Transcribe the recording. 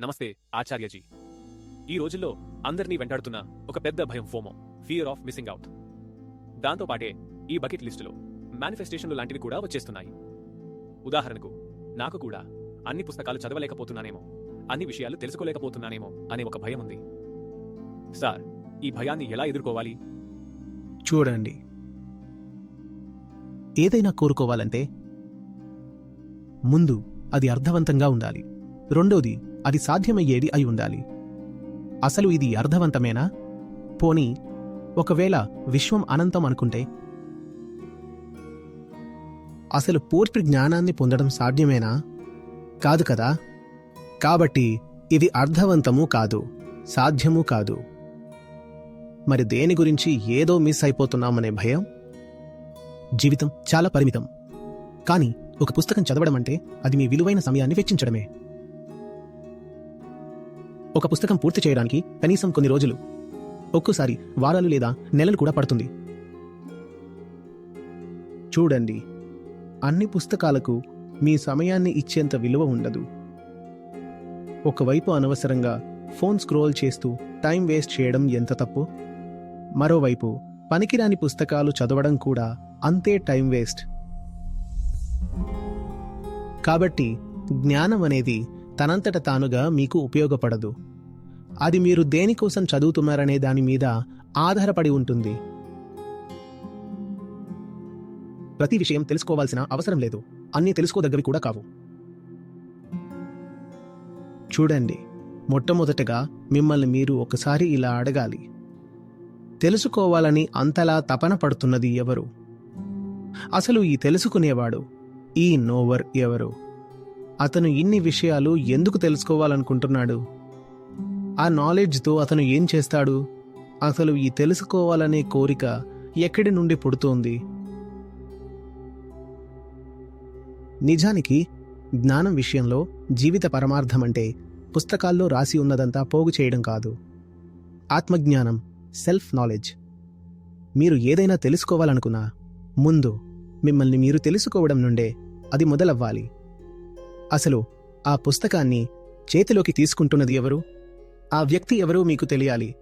నమస్తే ఆచార్యజీ ఈ రోజుల్లో అందరినీ వెంటాడుతున్న ఒక పెద్ద భయం FOMO fear of missing out దాంతోపాటే ఈ బకెట్ లిస్టులో మేనిఫెస్టేషన్లు లాంటివి కూడా వచ్చేస్తున్నాయి. ఉదాహరణకు నాకు కూడా అన్ని పుస్తకాలు చదవలేకపోతున్నానేమో అన్ని విషయాలు తెలుసుకోలేకపోతున్నానేమో అనే ఒక భయం ఉంది. సార్ ఈ భయాన్ని ఎలా ఎదుర్కోవాలి? చూడండి. ఏదైనా కోరుకోవాలంటే ముందు అది అర్థవంతంగా ఉండాలి. రెండోది అది సాధ్యమయ్యేది అయి ఉండాలి. అసలు ఇది అర్థవంతమేనా? పోనీ ఒకవేళ విశ్వం అనంతం అనుకుంటే? అసలు పూర్తి జ్ఞానాన్ని పొందడం సాధ్యమేనా? కాదు కదా. కాబట్టి ఇది అర్థవంతము కాదు సాధ్యము కాదు. మరి దేని గురించి ఏదో మిస్ అయిపోతున్నామనే భయం? జీవితం చాలా పరిమితం. కానీ ఒక పుస్తకం చదవడం అంటే అది మీ విలువైన సమయాన్ని వెచ్చించడమే. ఒక పుస్తకం పూర్తి చేయడానికి కనీసం కొన్ని రోజులు ఒక్కోసారి వారాలు లేదా నెలలు కూడా పడుతుంది. చూడండి అన్ని పుస్తకాలకు మీ సమయాన్ని ఇచ్చేంత విలువ ఉండదు. ఒకవైపు అనవసరంగా ఫోన్ స్క్రోల్ చేస్తూ టైం వేస్ట్ చేయడం ఎంత తప్పు? మరోవైపు పనికిరాని పుస్తకాలు చదవడం కూడా అంతే టైం వేస్ట్. కాబట్టి జ్ఞానం అనేది తనంతట తానుగా మీకు ఉపయోగపడదు. అది మీరు దేనికోసం చదువుతున్నారనే దాని మీద ఆధారపడి ఉంటుంది. ప్రతి విషయం తెలుసుకోవాల్సిన అవసరం లేదు. అన్నీ తెలుసుకోదగ్గవి కూడా కావు. చూడండి మొట్టమొదటగా మిమ్మల్ని మీరు ఒకసారి ఇలా అడగాలి. తెలుసుకోవాలని అంతలా తపన పడుతున్నది ఎవరు? అసలు ఈ తెలుసుకునేవాడు ఈ నోవర్ ఎవరు? అతను ఇన్ని విషయాలు ఎందుకు తెలుసుకోవాలనుకుంటున్నాడు? ఆ నాలెడ్జ్తో అతను ఏం చేస్తాడు? అసలు ఈ తెలుసుకోవాలనే కోరిక ఎక్కడి నుండి పుడుతోంది? నిజానికి జ్ఞానం విషయంలో జీవిత పరమార్థం అంటే పుస్తకాల్లో రాసి ఉన్నదంతా పోగు చేయడం కాదు. ఆత్మజ్ఞానం సెల్ఫ్ నాలెడ్జ్ మీరు ఏదైనా తెలుసుకోవాలనుకున్నా ముందు మిమ్మల్ని మీరు తెలుసుకోవడం నుండే అది మొదలవ్వాలి. అసలు ఆ పుస్తకాన్ని చేతిలోకి తీసుకుంటున్నది ఎవరు? ఆ వ్యక్తి ఎవరో మీకు తెలియాలి.